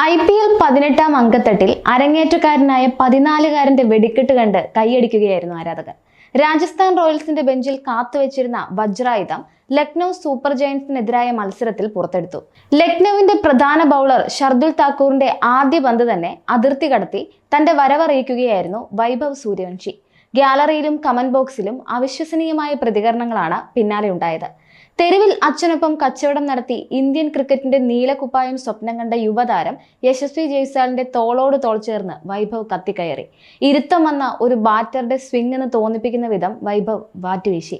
I P L പതിനെട്ടാം അങ്കത്തട്ടിൽ അരങ്ങേറ്റക്കാരനായ പതിനാലുകാരന്റെ വെടിക്കെട്ട് കണ്ട് കൈയടിക്കുകയായിരുന്നു ആരാധകർ. രാജസ്ഥാൻ റോയൽസിന്റെ ബെഞ്ചിൽ കാത്തുവച്ചിരുന്ന വജ്രായുധം ലക്നൗ സൂപ്പർ ജയൻസിനെതിരായ മത്സരത്തിൽ പുറത്തെടുത്തു. ലക്നൌവിന്റെ പ്രധാന ബൗളർ ഷർദുൽ താക്കൂറിന്റെ ആദ്യ പന്ത് തന്നെ അതിർത്തി കടത്തി തന്റെ വരവറിയിക്കുകയായിരുന്നു വൈഭവ് സൂര്യവംശി. ഗ്യാലറിയിലും കമന്റ് ബോക്സിലും അവിശ്വസനീയമായ പ്രതികരണങ്ങളാണ് പിന്നാലെ ഉണ്ടായത് തെരുവിൽ അച്ഛനൊപ്പം കച്ചവടം നടത്തി ഇന്ത്യൻ ക്രിക്കറ്റിന്റെ നീലക്കുപ്പായം സ്വപ്നം കണ്ട യുവതാരം യശസ്വി ജയ്സാലിന്റെ തോളോട് തോൾ ചേർന്ന് വൈഭവ് കത്തിക്കയറി. ഇരുത്തം വന്ന ഒരു ബാറ്ററുടെ സ്വിംഗ് എന്ന് തോന്നിപ്പിക്കുന്ന വിധം വൈഭവ് വാറ്റുവീശി.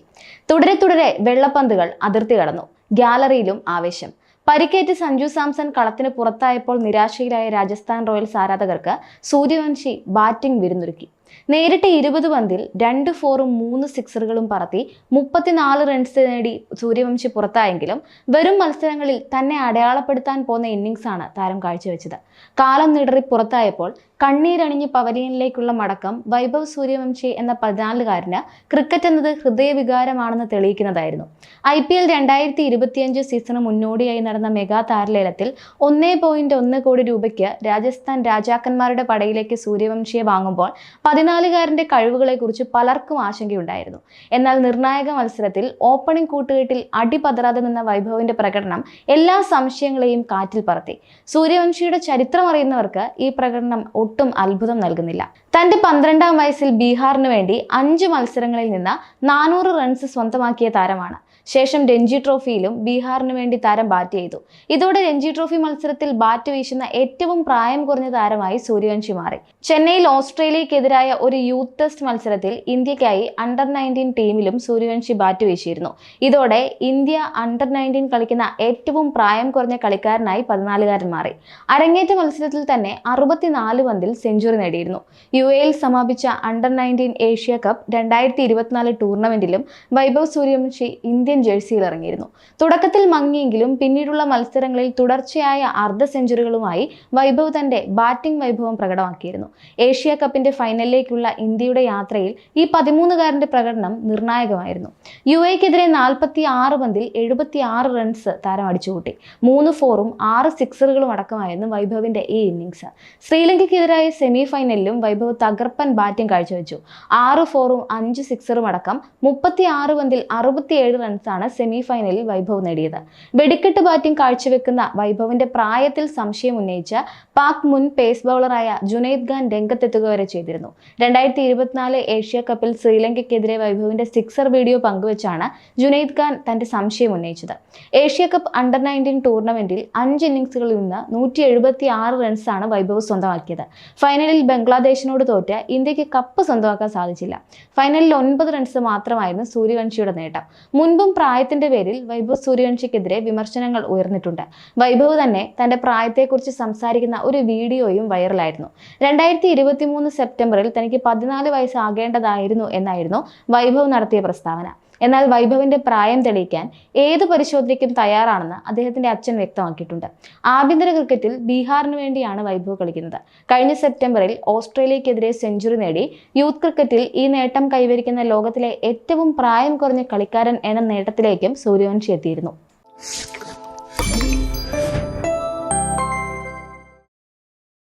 തുടരെ തുടരെ വെള്ളപ്പന്തുകൾ അതിർത്തി കടന്നു. ഗ്യാലറിയിലും ആവേശം. പരിക്കേറ്റ് സഞ്ജു സാംസൺ കളത്തിന് പുറത്തായപ്പോൾ നിരാശയിലായ രാജസ്ഥാൻ റോയൽസ് ആരാധകർക്ക് സൂര്യവംശി ബാറ്റിംഗ് വിരുന്നൊരുക്കി. നേരിട്ട് ഇരുപത് പന്തിൽ രണ്ട് ഫോറും മൂന്ന് സിക്സറുകളും പറത്തി മുപ്പത്തിനാല് റൺസ് നേടി സൂര്യവംശി പുറത്തായെങ്കിലും വരും മത്സരങ്ങളിൽ തന്നെ അടയാളപ്പെടുത്താൻ പോന്ന ഇന്നിങ്സാണ് താരം കാഴ്ചവെച്ചത്. കാലം നിടറി പുറത്തായപ്പോൾ കണ്ണീരണിഞ്ഞ് പവലിയനിലേക്കുള്ള മടക്കം വൈഭവ് സൂര്യവംശി എന്ന പതിനാലുകാരന് ക്രിക്കറ്റ് എന്നത് ഹൃദയവികാരമാണെന്ന് തെളിയിക്കുന്നതായിരുന്നു. ഐ പി എൽ രണ്ടായിരത്തി ഇരുപത്തിയഞ്ച് സീസണ് മുന്നോടിയായി നടന്ന മെഗാ താരലേലത്തിൽ ഒന്നേ പോയിന്റ് ഒന്ന് കോടി രൂപയ്ക്ക് രാജസ്ഥാൻ രാജാക്കന്മാരുടെ പടയിലേക്ക് സൂര്യവംശിയെ വാങ്ങുമ്പോൾ പതിനാലുകാരന്റെ കഴിവുകളെക്കുറിച്ച് പലർക്കും ആശങ്കയുണ്ടായിരുന്നു. എന്നാൽ നിർണായക മത്സരത്തിൽ ഓപ്പണിംഗ് കൂട്ടുകെട്ടിൽ അടിപതറാതെ നിന്ന വൈഭവിന്റെ പ്രകടനം എല്ലാ സംശയങ്ങളെയും കാറ്റിൽ പറത്തി. സൂര്യവംശിയുടെ ചരിത്രം അറിയുന്നവർക്ക് ഈ പ്രകടനം ഒട്ടും അത്ഭുതം നൽകുന്നില്ല. തന്റെ പന്ത്രണ്ടാം വയസ്സിൽ ബീഹാറിന് വേണ്ടി അഞ്ച് മത്സരങ്ങളിൽ നിന്ന് നാനൂറ് റൺസ് സ്വന്തമാക്കിയ താരമാണ്. ശേഷം രഞ്ജി ട്രോഫിയിലും ബീഹാറിന് വേണ്ടി താരം ബാറ്റ് ചെയ്തു. ഇതോടെ രഞ്ജി ട്രോഫി മത്സരത്തിൽ ബാറ്റ് വീശുന്ന ഏറ്റവും പ്രായം കുറഞ്ഞ താരമായി സൂര്യവംശി മാറി. ചെന്നൈയിൽ ഓസ്ട്രേലിയക്കെതിരായ ഒരു യൂത്ത് ടെസ്റ്റ് മത്സരത്തിൽ ഇന്ത്യക്കായി അണ്ടർ നയന്റീൻ ടീമിലും സൂര്യവംശി ബാറ്റ് വീശിയിരുന്നു. ഇതോടെ ഇന്ത്യ അണ്ടർ നയന്റീൻ കളിക്കുന്ന ഏറ്റവും പ്രായം കുറഞ്ഞ കളിക്കാരനായി പതിനാലുകാരൻ മാറി. അരങ്ങേറ്റ മത്സരത്തിൽ തന്നെ അറുപത്തിനാല് പന്തിൽ സെഞ്ചുറി നേടിയിരുന്നു. യു എയിൽ സമാപിച്ച അണ്ടർ നയന്റീൻ ഏഷ്യ കപ്പ് രണ്ടായിരത്തി ഇരുപത്തിനാല് ടൂർണമെന്റിലും വൈഭവ് സൂര്യവംശി ഇന്ത്യൻ ജേഴ്സിയിൽ ഇറങ്ങിയിരുന്നു. തുടക്കത്തിൽ മങ്ങിയെങ്കിലും പിന്നീടുള്ള മത്സരങ്ങളിൽ തുടർച്ചയായ അർദ്ധ സെഞ്ചുറികളുമായി വൈഭവ് തന്റെ ബാറ്റിംഗ് വൈഭവം പ്രകടമാക്കിയിരുന്നു. ഏഷ്യ കപ്പിന്റെ ഫൈനലിലേക്കുള്ള ഇന്ത്യയുടെ യാത്രയിൽ ഈ പതിമൂന്നുകാരന്റെ പ്രകടനം നിർണായകമായിരുന്നു. യു എക്കെതിരെ നാൽപ്പത്തി ആറ് പന്തിൽ എഴുപത്തി ആറ് റൺസ് താരം അടിച്ചുകൂട്ടി. മൂന്ന് ഫോറും ആറ് സിക്സറുകളും അടക്കമായിരുന്നു വൈഭവിന്റെ ഈ ഇന്നിങ്സ് ശ്രീലങ്കയ്ക്കെതിരായ സെമി ഫൈനലിലും വൈഭവ് തകർപ്പൻ ബാറ്റിംഗ് കാഴ്ചവെച്ചു. ആറ് ഫോറും അഞ്ച് സിക്സറും അടക്കം മുപ്പത്തി ആറ് പന്തിൽ അറുപത്തിയേഴ് റൺസാണ് സെമി ഫൈനലിൽ വൈഭവ് നേടിയത്. വെടിക്കെട്ട് ബാറ്റിംഗ് കാഴ്ചവെക്കുന്ന വൈഭവിന്റെ പ്രായത്തിൽ സംശയം ഉന്നയിച്ച പാക് മുൻ പേസ് ബൗളറായ ജുനൈദ് ഖാൻ രംഗത്തെത്തുക വരെ ചെയ്തിരുന്നു. രണ്ടായിരത്തി ഇരുപത്തിനാല് ഏഷ്യ കപ്പിൽ ശ്രീലങ്കയ്ക്കെതിരെ വൈഭവിന്റെ സിക്സർ വീഡിയോ പങ്കുവച്ചാണ് ജുനൈദ് ഖാൻ തന്റെ സംശയം ഉന്നയിച്ചത്. ഏഷ്യ കപ്പ് അണ്ടർ നയന്റീൻ ടൂർണമെന്റിൽ അഞ്ച് ഇന്നിംഗ്സുകളിൽ നിന്ന് നൂറ്റി എഴുപത്തി ആറ് റൺസാണ് വൈഭവ് സ്വന്തമാക്കിയത്. ഫൈനലിൽ ബംഗ്ലാദേശിനോട് തോറ്റ ഇന്ത്യയ്ക്ക് കപ്പ് സ്വന്തമാക്കാൻ സാധിച്ചില്ല. ഫൈനലിൽ ഒൻപത് റൺസ് മാത്രമായിരുന്നു സൂര്യവംശിയുടെ നേട്ടം. മുൻപും പ്രായത്തിന്റെ പേരിൽ വൈഭവ് സൂര്യവംശിക്കെതിരെ വിമർശനങ്ങൾ ഉയർന്നിട്ടുണ്ട്. വൈഭവ് തന്നെ തന്റെ പ്രായത്തെക്കുറിച്ച് സംസാരിക്കുന്ന ഒരു വീഡിയോയും വൈറലായിരുന്നു രണ്ടായിരത്തി ഇരുപത്തി മൂന്ന് സെപ്റ്റംബറിൽ തനിക്ക് പതിനാല് വയസ്സാകേണ്ടതായിരുന്നു എന്നായിരുന്നു വൈഭവ് നടത്തിയ പ്രസ്താവന. എന്നാൽ വൈഭവിന്റെ പ്രായം തെളിയിക്കാൻ ഏത് പരിശോധനയ്ക്കും തയ്യാറാണെന്ന് അദ്ദേഹത്തിന്റെ അച്ഛൻ വ്യക്തമാക്കിയിട്ടുണ്ട്. ആഭ്യന്തര ക്രിക്കറ്റിൽ ബീഹാറിന് വേണ്ടിയാണ് വൈഭവ് കളിക്കുന്നത്. കഴിഞ്ഞ സെപ്റ്റംബറിൽ ഓസ്ട്രേലിയക്കെതിരെ സെഞ്ചുറി നേടി യൂത്ത് ക്രിക്കറ്റിൽ ഈ നേട്ടം കൈവരിക്കുന്ന ലോകത്തിലെ ഏറ്റവും പ്രായം കുറഞ്ഞ കളിക്കാരൻ എന്ന നേട്ടത്തിലേക്കും സൂര്യവംശി എത്തിയിരുന്നു.